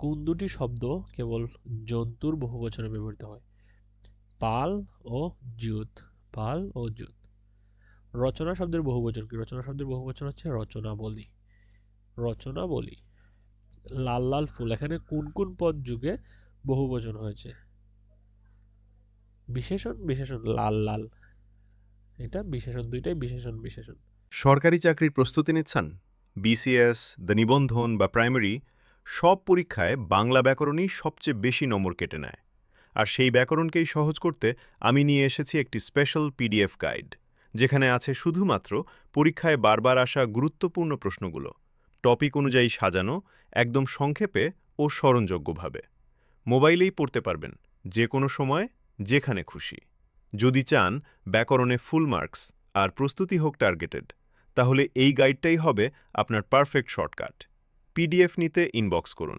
কোন দুটি শব্দ কেবল জন্তুর বহুবচনে ব্যবহৃত হয়? পাল ও জুত পাল ও জুত রচনা শব্দের বহুবচন কি? রচনা শব্দের বহুবচন হচ্ছে রচনাবলী। রচনাবলী। লাল লাল ফুল। এখানে কোন কোন পদ যুগে বহুবচন হয়েছে? বিশেষণ বিশেষণ, লাল লাল। এটা বিশেষণ দুইটাই বিশেষণ বিশেষণ। সরকারি চাকরির প্রস্তুতি নিচ্ছেন? বিসিএস দ্য নিবন্ধন বা প্রাইমারি সব পরীক্ষায় বাংলা ব্যাকরণই সবচেয়ে বেশি নম্বর কেটে নেয়। আর সেই ব্যাকরণকেই সহজ করতে আমি নিয়ে এসেছি একটি স্পেশাল পিডিএফ গাইড, যেখানে আছে শুধুমাত্র পরীক্ষায় বারবার আসা গুরুত্বপূর্ণ প্রশ্নগুলো, টপিক অনুযায়ী সাজানো, একদম সংক্ষেপে ও স্মরণযোগ্যভাবে। মোবাইলেই পড়তে পারবেন, যে কোনো সময়, যেখানে খুশি। যদি চান ব্যাকরণে ফুল মার্কস আর প্রস্তুতি হোক টার্গেটেড, তাহলে এই গাইডটাই হবে আপনার পারফেক্ট শর্টকাট। পিডিএফ নিতে ইনবক্স করুন।